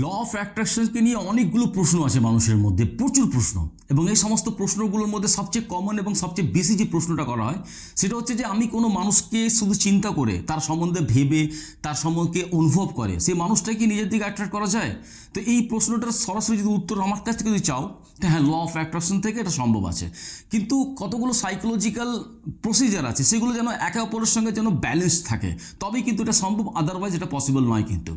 Law of অ্যাট্রাকশনকে নিয়ে অনেকগুলো প্রশ্ন আছে মানুষের মধ্যে, প্রচুর প্রশ্ন। এবং এই সমস্ত প্রশ্নগুলোর মধ্যে সবচেয়ে কমন এবং সবচেয়ে বেশি যে প্রশ্নটা করা হয়, সেটা হচ্ছে যে আমি কোনো মানুষকে শুধু চিন্তা করে, তার সম্বন্ধে ভেবে, তার সম্বন্ধে অনুভব করে, সেই মানুষটাকে নিজের দিকে অ্যাট্রাক্ট করা যায়? তো এই প্রশ্নটার সরাসরি যদি উত্তর আমার কাছ থেকে যদি চাও, তো হ্যাঁ ল অফ অ্যাট্রাকশন থেকে এটা সম্ভব আছে। কিন্তু কতগুলো সাইকোলজিক্যাল প্রসিজার আছে, সেগুলো যেন একে অপরের সঙ্গে যেন ব্যালেন্স থাকে, তবেই কিন্তু এটা সম্ভব আদারওয়াইজ এটা পসিবল নয় কিন্তু।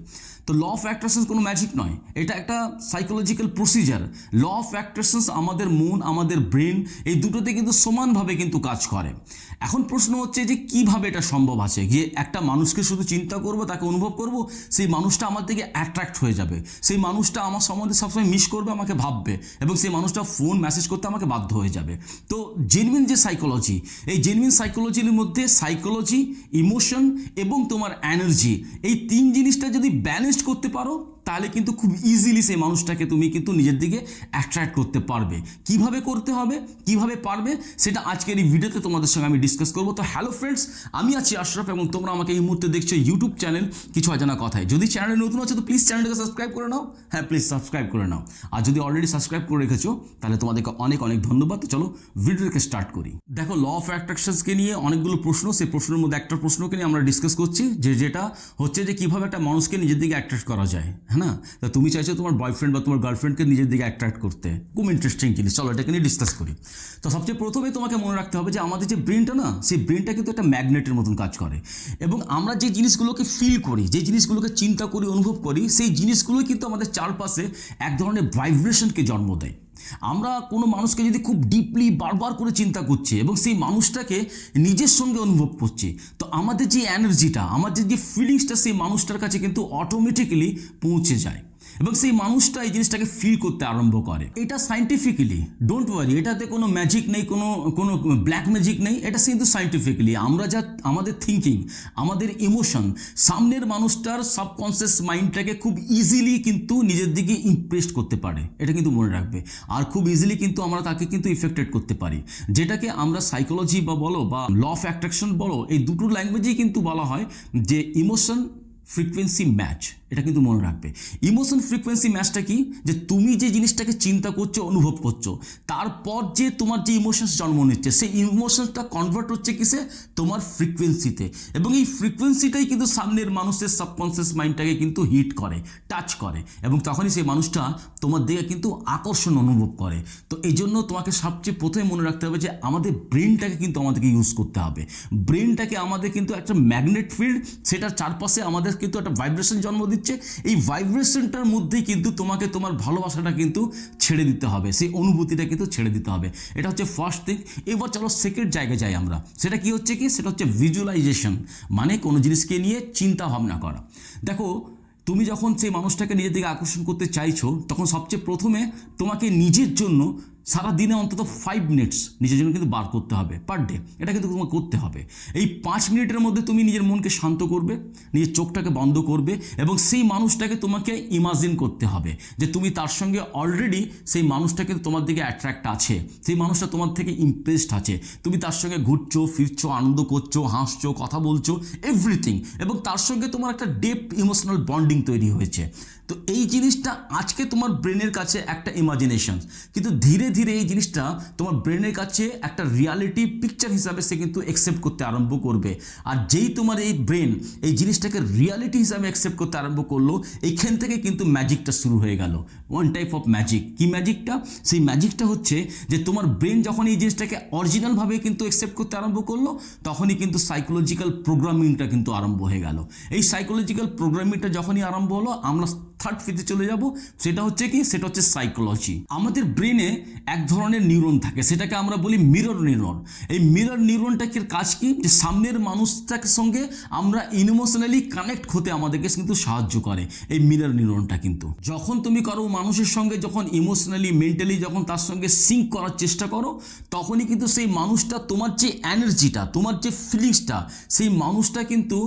তো ল অফ অ্যাট্রাকশন কোনো ম্যাজিক নয়, এটা একটা psychological procedure law of attraction আমাদের মন, আমাদের ব্রেন এই দুটোতে কিন্তু সমানভাবে কিন্তু কাজ করে। এখন প্রশ্ন হচ্ছে যে কীভাবে এটা সম্ভব আছে? যে একটা মানুষকে শুধু চিন্তা করব, তাকে অনুভব করব, সেই মানুষটা আমার থেকে অ্যাট্রাক্ট হয়ে যাবে। সেই মানুষটা আমার সম্বন্ধে সবসময় মিস করবে, আমাকে ভাববে, এবং সেই মানুষটা ফোন মেসেজ করতে আমাকে বাধ্য হয়ে যাবে। তো জেনুইন যে সাইকোলজি এই জেনুইন সাইকোলজির মধ্যে সাইকোলজি ইমোশন এবং তোমার এনার্জি এই তিন জিনিসটা যদি ব্যালেন্সড করতে পারো তাহলে কিন্তু খুব ইজিলি সেই মানুষটাকে তুমি কিন্তু নিজের দিকে অ্যাট্রাক্ট করতে পারবে। কীভাবে করতে হবে, কীভাবে পারবে, সেটা আজকের এই ভিডিওতে তোমাদের সঙ্গে আমি ডিসকাস করব। তো হ্যালো ফ্রেন্ডস আমি আছি আশরাফ এবং তোমরা আমাকে এই মুহূর্তে দেখছ ইউটিউব চ্যানেল কিছু অজানা কথায়। যদি চ্যানেলে নতুন আছে তো প্লিজ চ্যানেলটাকে সাবস্ক্রাইব করে নাও। হ্যাঁ প্লিজ সাবস্ক্রাইব করে নাও। আর যদি অলরেডি সাবস্ক্রাইব করে রেখেছো, তাহলে তোমাদেরকে অনেক অনেক ধন্যবাদ। তো চলো ভিডিওটাকে স্টার্ট করি। দেখো ল অফ অ্যাট্রাকশনসকে নিয়ে অনেকগুলো প্রশ্ন, সেই প্রশ্নের মধ্যে একটা প্রশ্নকে নিয়ে আমরা ডিসকাস করছি, যে যেটা হচ্ছে যে কীভাবে একটা মানুষকে নিজের দিকে অ্যাট্রাক্ট করা যায়। হ্যাঁ না? তা তুমি চাইছো তোমার বয়ফ্রেন্ড বা তোমার গার্লফ্রেন্ডকে নিজের দিকে অ্যাট্রাক্ট করতে। খুব ইন্টারেস্টিং জিনিস। চলো, এটাকে নিয়ে ডিসকাস করি। তো সবচেয়ে প্রথমে তোমাকে মনে রাখতে হবে যে, আমাদের যে ব্রেনটা না, সেই ব্রেনটা কিন্তু একটা ম্যাগনেটের মতন কাজ করে। এবং আমরা যে জিনিসগুলোকে ফিল করি, যে জিনিসগুলোকে চিন্তা করি, অনুভব করি, সেই জিনিসগুলোই কিন্তু আমাদের চারপাশে এক ধরনের ভাইব্রেশনকে জন্ম দেয়। আমরা কোনো মানুষকে যদি খুব ডিপলি বারবার করে চিন্তা করছি এবং সেই মানুষটাকে নিজের সঙ্গে অনুভব করছি, তো আমাদের যে এনার্জিটা আমাদের যে ফিলিংসটা সেই মানুষটার কাছে কিন্তু অটোমেটিক্যালি পৌঁছে যায়। এবং সেই মানুষটা এই জিনিসটাকে ফিল করতে আরম্ভ করে। এটা সাইন্টিফিক্যালি ডোন্ট ওয়ারি এটাতে কোনো ম্যাজিক নেই, কোনো কোনো ব্ল্যাক ম্যাজিক নেই, এটা কিন্তু সাইন্টিফিক্যালি আমরা যা, আমাদের থিঙ্কিং আমাদের ইমোশন সামনের মানুষটার সাবকনসিয়াস মাইন্ডটাকে খুব ইজিলি কিন্তু নিজের দিকে ইমপ্রেস করতে পারে। এটা কিন্তু মনে রাখবে। আর খুব ইজিলি কিন্তু আমরা তাকে কিন্তু ইফেক্টেড করতে পারি। যেটাকে আমরা সাইকোলজি বা বলো বা ল অফ অ্যাট্রাকশন বলো, এই দুটো ল্যাঙ্গুয়েজেই কিন্তু বলা হয় যে ইমোশন ফ্রিকোয়েন্সি ম্যাচ এটা কিন্তু মনে রাখবে। ইমোশন ফ্রিকোয়েন্সি ম্যাচটা কি? যে তুমি যে জিনিসটাকে চিন্তা করছ, অনুভব করছ, তারপর যে তোমার যে ইমোশনস জন্ম নিচ্ছে, সেই ইমোশনসটা কনভার্ট হচ্ছে কিসে? তোমার ফ্রিকোয়েন্সিতে এবং এই ফ্রিকোয়েন্সিটাই কিন্তু সামনের মানুষের সাবকনসিয়াস মাইন্ডটাকে কিন্তু হিট করে টাচ করে। এবং তখনই সেই মানুষটা তোমার দিকে কিন্তু আকর্ষণ অনুভব করে। তো এই জন্য তোমাকে সবচেয়ে প্রথমে মনে রাখতে হবে যে, আমাদের ব্রেনটাকে কিন্তু আমাদেরকে ইউজ করতে হবে। ব্রেনটাকে আমাদের কিন্তু একটা ম্যাগনেট ফিল্ড সেটার চারপাশে আমাদের কিন্তু একটা ভাইব্রেশন জন্ম দিচ্ছে। এই ভাইব্রেশনটার মধ্যেই কিন্তু তোমাকে তোমার ভালোবাসাটা কিন্তু ছেড়ে দিতে হবে। সেই অনুভূতিটা কিন্তু ছেড়ে দিতে হবে। এটা হচ্ছে ফার্স্ট থিং এবার চলো সেকেন্ড জায়গায় যাই আমরা। সেটা কি হচ্ছে কি? সেটা হচ্ছে ভিজুয়ালাইজেশন মানে কোনো জিনিসকে নিয়ে চিন্তা ভাবনা করা। দেখো, তুমি যখন সেই মানুষটাকে নিজের দিকে আকর্ষণ করতে চাইছো, তখন সবচেয়ে প্রথমে তোমাকে নিজের জন্য সারা দিনে অন্তত ফাইভ মিনিটস নিজের জন্য কিন্তু বার করতে হবে পার ডে এটা কিন্তু তোমাকে করতে হবে। এই পাঁচ মিনিটের মধ্যে তুমি নিজের মনকে শান্ত করবে, নিজের চোখটাকে বন্ধ করবে এবং সেই মানুষটাকে তোমাকে ইমাজিন করতে হবে যে তুমি তার সঙ্গে অলরেডি সেই মানুষটা কিন্তু তোমার দিকে অ্যাট্রাক্ট আছে, সেই মানুষটা তোমার থেকে ইমপ্রেসড আছে। তুমি তার সঙ্গে ঘুরছো, ফিরছো, আনন্দ করছ, হাসছো, কথা বলছো এভরিথিং এবং তার সঙ্গে তোমার একটা ডেপ ইমোশনাল বন্ডিং তৈরি হয়েছে। তো এই জিনিসটা আজকে তোমার ব্রেনের কাছে একটা ইমাজিনেশন কিন্তু ধীরে ধীরে এই জিনিসটা তোমার ব্রেনের কাছে একটা রিয়ালিটি পিকচার হিসাবে সে কিন্তু অ্যাকসেপ্ট করতে আরম্ভ করবে। আর যেই তোমার এই ব্রেন এই জিনিসটাকে রিয়ালিটি হিসাবে অ্যাকসেপ্ট করতে আরম্ভ করল, এইখান থেকে কিন্তু ম্যাজিকটা শুরু হয়ে গেল। ওয়ান টাইপ অফ ম্যাজিক কি ম্যাজিকটা সেই ম্যাজিকটা হচ্ছে যে তোমার ব্রেন যখন এই জিনিসটাকে অরিজিনালভাবে কিন্তু অ্যাকসেপ্ট করতে আরম্ভ করল, তখনই কিন্তু সাইকোলজিক্যাল প্রোগ্রামিংটা কিন্তু আরম্ভ হয়ে গেল। এই সাইকোলজিক্যাল প্রোগ্রামিংটা যখনই আরম্ভ হলো, আমরা থার্ড ফিতে চলে যাব। সেটা হচ্ছে কি? সেটা হচ্ছে সাইকোলজি আমাদের ব্রেনে এক ধরনের নিউরন থাকে। সেটাকে আমরা বলি মিরর নিউরন এই মিরর নিউরনটাকে কাজ কি? যে সামনের মানুষটাকে সঙ্গে আমরা ইমোশনালি কানেক্ট হতে আমাদেরকে কিন্তু সাহায্য করে এই মিরর নিউরনটা কিন্তু। যখন তুমি কারও মানুষের সঙ্গে যখন ইমোশনালি মেন্টালি যখন তার সঙ্গে সিঙ্ক করার চেষ্টা করো, তখনই কিন্তু সেই মানুষটা তোমার যে এনার্জিটা তোমার যে ফিলিংসটা সেই মানুষটা কিন্তু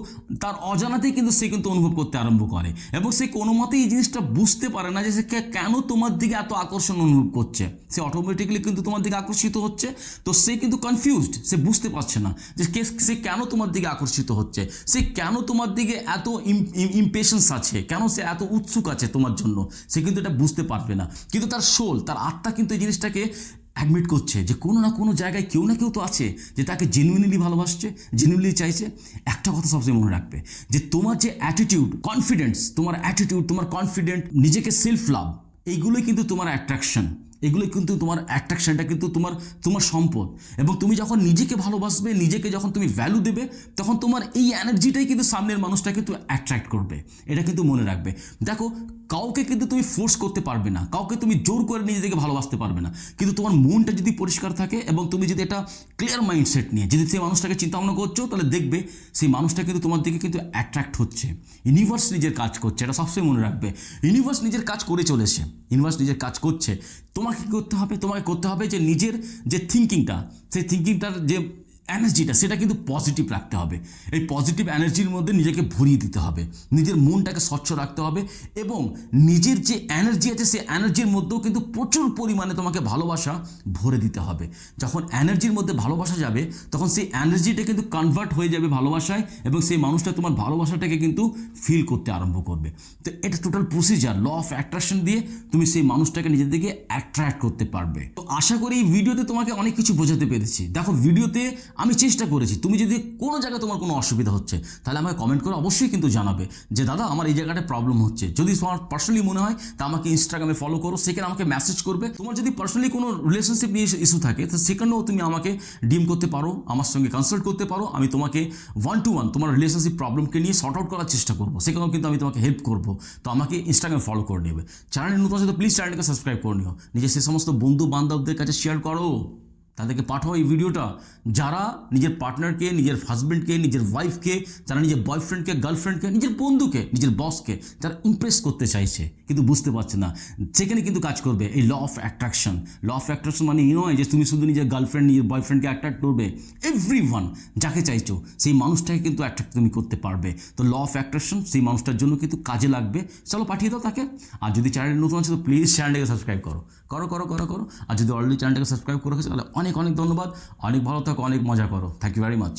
তার অজানাতেই কিন্তু সে কিন্তু অনুভব করতে আরম্ভ করে। এবং সে কোনো মতেই এই জিনিসটা বুঝতে পারে না যে সে কেন তোমার দিকে এত আকর্ষণ অনুভব করছে। সে অটোমেটিক্যালি কিন্তু তোমার দিকে আকর্ষিত হচ্ছে। তো সে কিন্তু কনফিউজড সে বুঝতে পারছে না যে সে কেন তোমার দিকে আকর্ষিত হচ্ছে। সে কেন তোমার দিকে এত ইম্পেশেন্স আছে? কেন সে এত উৎসুক আছে তোমার জন্য? সে কিন্তু এটা বুঝতে পারবে না। কিন্তু তার সোল তার আত্মা কিন্তু এই জিনিসটাকে অ্যাডমিট করছে যে কোনো না কোনো জায়গায় কেউ না কেউ তো আছে যে তাকে জেনুইনলি ভালোবাসছে জেনুইনলি চাইছে। একটা কথা সবসময় মনে রাখবে যে তোমার যে অ্যাটিটিউড কনফিডেন্স তোমার অ্যাটিটিউড তোমার কনফিডেন্ট নিজেকে সেলফ লাভ এইগুলোই কিন্তু তোমার অ্যাট্রাকশন এগুলো কিন্তু তোমার অ্যাট্রাকশনটা কিন্তু তোমার তোমার সম্পদ। এবং তুমি যখন নিজেকে ভালোবাসবে, নিজেকে যখন তুমি ভ্যালু দেবে, তখন তোমার এই এনার্জিটাই কিন্তু সামনের মানুষটা কিন্তু অ্যাট্রাক্ট করবে। এটা কিন্তু মনে রাখবে। দেখো কাউকে কিন্তু তুমি ফোর্স করতে পারবে না। কাউকে তুমি জোর করে নিজেকে ভালোবাসতে পারবে না। কিন্তু তোমার মনটা যদি পরিষ্কার থাকে এবং তুমি যদি এটা ক্লিয়ার মাইন্ডসেট নিয়ে, যদি সেই মানুষটাকে চিন্তা ভাবনা করছ, তাহলে দেখবে সেই মানুষটা কিন্তু তোমার দিকে কিন্তু অ্যাট্রাক্ট হচ্ছে। ইউনিভার্স নিজের কাজ করছে, এটা সবসময় মনে রাখবে। ইউনিভার্স নিজের কাজ করে চলেছে। ইউনিভার্স নিজের কাজ করছে। তোমাকে কী করতে হবে? তোমাকে করতে হবে যে নিজের যে থিঙ্কিংটা সেই থিঙ্কিংটার যে এনার্জিটা, সেটা কিন্তু পজিটিভ রাখতে হবে। এই পজিটিভ এনার্জির মধ্যে নিজেকে ভরিয়ে দিতে হবে। নিজের মনটাকে স্বচ্ছ রাখতে হবে এবং নিজের যে এনার্জি আছে, সেই এনার্জির মধ্যেও কিন্তু প্রচুর পরিমাণে তোমাকে ভালোবাসা ভরে দিতে হবে। যখন এনার্জির মধ্যে ভালোবাসা যাবে, তখন সেই এনার্জিটা কিন্তু কনভার্ট হয়ে যাবে ভালোবাসায় এবং সেই মানুষটা তোমার ভালোবাসাটাকে কিন্তু ফিল করতে আরম্ভ করবে। তো এটা total procedure law of attraction দিয়ে তুমি সেই মানুষটাকে নিজের দিকে অ্যাট্রাক্ট করতে পারবে। তো আশা করি এই ভিডিওতে তোমাকে অনেক কিছু বোঝাতে পেরেছি। দেখো ভিডিওতে আমি চেষ্টা করেছি, তুমি যদি কোনো জায়গায় তোমার কোনো অসুবিধা হচ্ছে, তাহলে আমাকে কমেন্ট করে অবশ্যই কিন্তু জানাবে যে, দাদা, আমার এই জায়গাটায় প্রবলেম হচ্ছে। যদি তোমার পার্সোনালি মনে হয়, তা আমাকে ইনস্টাগ্রামে ফলো করো সেখানে আমাকে মেসেজ করবে। তোমার যদি পার্সোনালি কোনো রিলেশনশিপ নিয়ে ইস্যু থাকে তো সেখানেও তুমি আমাকে ডিম করতে পারো, আমার সঙ্গে কনসাল্ট করতে পারো। আমি তোমাকে ওয়ান টু ওয়ান তোমার রিলেশনশিপ প্রবলেমকে নিয়ে সর্ট আউট করার চেষ্টা করব। সেখানেও কিন্তু আমি তোমাকে হেল্প করব। তো আমাকে ইনস্টাগ্রামে ফলো করে নেবে। চ্যানেলে নতুন আছে তো প্লিজ চ্যানেলটাকে সাবস্ক্রাইব করে নিও। নিজের সে সমস্ত বন্ধু বান্ধবদের কাছে শেয়ার করো। তাদেরকে পাঠাও এই ভিডিওটা। যারা নিজের পার্টনারকে নিজের হাজব্যান্ডকে নিজের ওয়াইফকে যারা নিজের বয়ফ্রেন্ডকে গার্লফ্রেন্ডকে নিজের বন্ধুকে, নিজের বসকে যারা ইমপ্রেস করতে চাইছে, কিন্তু বুঝতে পারছে না সেখানে কিন্তু কাজ করবে এই law of attraction law of attraction মানে এই নয় যে তুমি শুধু নিজের গার্লফ্রেন্ড নিজের বয়ফ্রেন্ডকে অ্যাট্রাক্ট করবে। এভরি ওয়ান যাকে চাইছো, সেই মানুষটাকে কিন্তু অ্যাট্রাক্ট তুমি করতে পারবে। তো ল অফ অ্যাট্রাকশন সেই মানুষটার জন্য কিন্তু কাজে লাগবে। চলো পাঠিয়ে দাও তাকে। আর যদি চ্যানেল নতুন আছে, তো প্লিজ চ্যানেলটাকে সাবস্ক্রাইব করো। করো করো করো করো। আর যদি অলরেডি চ্যানেলটাকে সাবস্ক্রাইব করে রেখেছো, তাহলে অনেক অনেক ধন্যবাদ। অনেক ভালো থাকো অনেক মজা করো। Thank you very much